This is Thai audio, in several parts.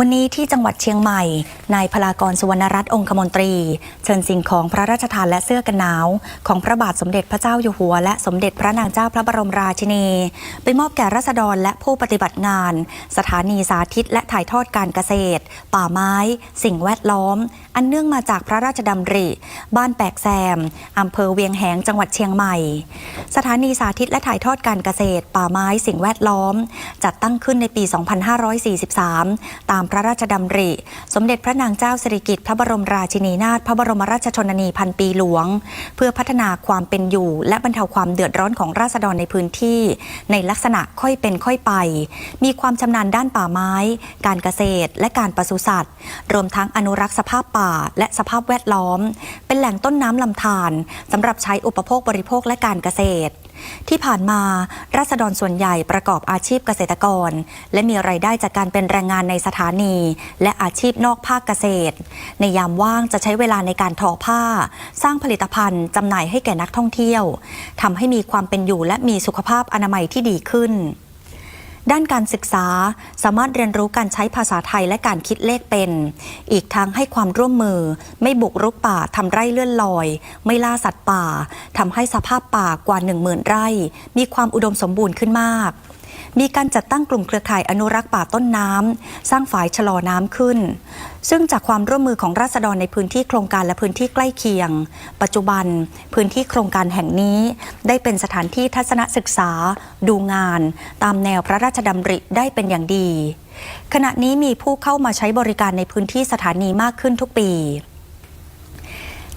วันนี้ที่จังหวัดเชียงใหม่ นายพลากรสุวรรณรัตน์องคมนตรี เชิญสิ่งของพระราชทานและเสื้อกันหนาว ของพระบาทสมเด็จพระเจ้าอยู่หัว และสมเด็จพระนางเจ้าพระบรมราชินี ไปมอบแก่รัษฎรและผู้ปฏิบัติงาน สถานีสาธิตและถ่ายทอดการเกษตร ป่าไม้ สิ่งแวดล้อม อันเนื่องมาจากพระราชดำริ บ้านแปกแซมอำเภอเวียงแหงจังหวัดเชียงใหม่ สถานีสาธิตและถ่ายทอดการเกษตร ป่าไม้ สิ่งแวดล้อม จัดตั้งขึ้นในปี 2543 ตามพระราชดำริ สมเด็จพระนางเจ้าสิริกิติ์พระบรมราชินีนาถพระบรมราชชนนีพันปีหลวง เพื่อพัฒนาความเป็นอยู่ และบรรเทาความเดือดร้อนของราษฎรในพื้นที่ ในลักษณะค่อยเป็นค่อยไป มีความชำนาญด้านป่าไม้ การเกษตร และการปศุสัตว์ รวมทั้งอนุรักษ์สภาพป่า และสภาพแวดล้อม เป็นแหล่งต้นน้ำลำธารสำหรับใช้อุปโภคบริโภคและการเกษตรที่ผ่านมา ราษฎรส่วนใหญ่ประกอบอาชีพเกษตรกร และมีไรายได้จากการเป็นแรงงานในสถานและอาชีพนอกภาคเกษตร ในยามว่างจะใช้เวลาในการทอผ้า สร้างผลิตภัณฑ์จำหน่ายให้แก่นักท่องเที่ยวทำให้มีความเป็นอยู่และมีสุขภาพอนามัยที่ดีขึ้น ด้านการศึกษาสามารถเรียนรู้การใช้ภาษาไทยและการคิดเลขเป็น อีกทั้งให้ความร่วมมือ ไม่บุกรุกป่าทำไร่เลื่อนลอย ไม่ล่าสัตว์ป่าทำให้สภาพป่ากว่า1 0,000 ไร่ มีความอุดมสมบูรณ์ขึ้นมาก มีการจัดตั้งกลุ่มเครือข่ายอนุรักษ์ป่าต้นน้ำ สร้างฝายชะลอน้ำขึ้น ซึ่งจากความร่วมมือของราษฎรในพื้นที่โครงการและพื้นที่ใกล้เคียง ปัจจุบันพื้นที่โครงการแห่งนี้ ได้เป็นสถานที่ทัศนศึกษา ดูงาน ตามแนวพระราชดำริได้เป็นอย่างดี ขณะนี้มีผู้เข้ามาใช้บริการในพื้นที่สถานีมากขึ้นทุกปี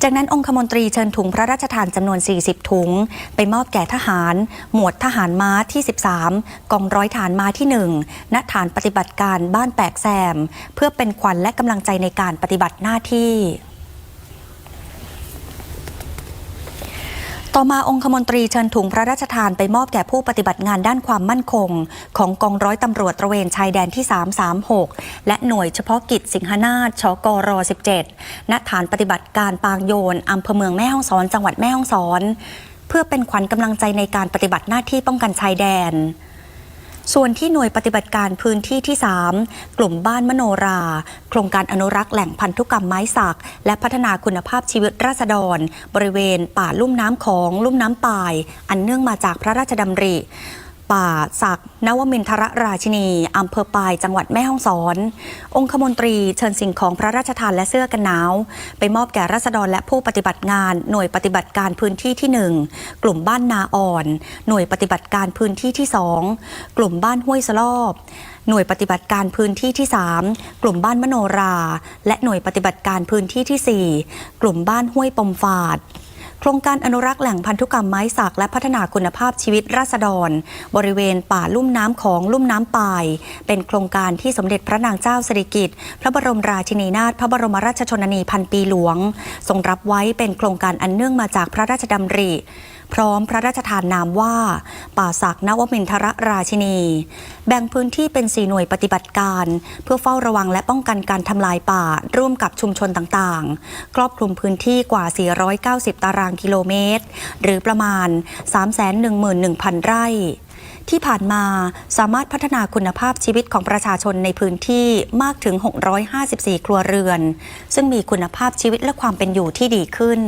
จากนั้นองคมนตรีเชิญถุงพระราชทานจำนวน 40 ถุง ไปมอบแก่ทหาร หมวดทหารม้าที่ 13 กองร้อยฐานม้าที่ 1 ณ ฐานปฏิบัติการบ้านแปกแซม เพื่อเป็นขวัญและกำลังใจในการปฏิบัติหน้าที่ ต่อมาองคมนตรีเชิญถุงพระราชทานไปมอบแก่ผู้ปฏิบัติงานด้านความมั่นคง ของกองร้อยตำรวจตระเวนชายแดนที่ 336 และหน่วยเฉพาะกิจสิงหนาถชกร17ณฐานปฏิบัติการปางโยนอำเภอเมืองแม่ฮ่องสอน จังหวัดแม่ฮ่องสอน เพื่อเป็นขวัญกำลังใจในการปฏิบัติหน้าที่ป้องกันชายแดน ส่วนที่หน่วยปฏิบัติการพื้นที่ที่ 3 กลุ่มบ้านมโนรา โครงการอนุรักษ์แหล่งพันธุกรรมไม้สัก และพัฒนาคุณภาพชีวิตราษฎร บริเวณป่าลุ่มน้ำของลุ่มน้ำปาย อันเนื่องมาจากพระราชดำริ ป่าศักนวมินทรราชินีอำเภอปายจังหวัดแม่ฮ่องสอน องคมนตรีเชิญสิ่งของพระราชทานและเสื้อกันหนาว ไปมอบแก่ราษฎรและผู้ปฏิบัติงาน หน่วยปฏิบัติการพื้นที่ที่ 1 กลุ่มบ้านนาอ่อน หน่วยปฏิบัติการพื้นที่ที่ 2 กลุ่มบ้านห้วยสลอบหน่วยปฏิบัติการพื้นที่ที่ 3 กลุ่มบ้านมโนรา และหน่วยปฏิบัติการพื้นที่ที่ 4 กลุ่มบ้านห้วยปมฝาด โครงการอนุรักษ์แหล่งพันธุกรรมไม้สักและพัฒนาคุณภาพชีวิตราษฎร บริเวณป่าลุ่มน้ำของลุ่มน้ำปาย เป็นโครงการที่สมเด็จพระนางเจ้าสิริกิติ์พระบรมราชินีนาถพระบรมราชชนนีพันปีหลวง ทรงรับไว้เป็นโครงการอันเนื่องมาจากพระราชดำริพร้อมพระราชทานนามว่า ป่าศักนวมินทรราชินี แบ่งพื้นที่เป็นสี่หน่วยปฏิบัติการ เพื่อเฝ้าระวังและป้องกันการทำลายป่า ร่วมกับชุมชนต่างๆ ครอบคลุมพื้นที่กว่า 490 ตารางกิโลเมตร หรือประมาณ 311,000 ไร่ที่ผ่านมาสามารถพัฒนาคุณภาพชีวิตของประชาชนในพื้นที่มากถึง 654 ครัวเรือน ซึ่งมีคุณภาพชีวิตและความเป็นอยู่ที่ดีขึ้น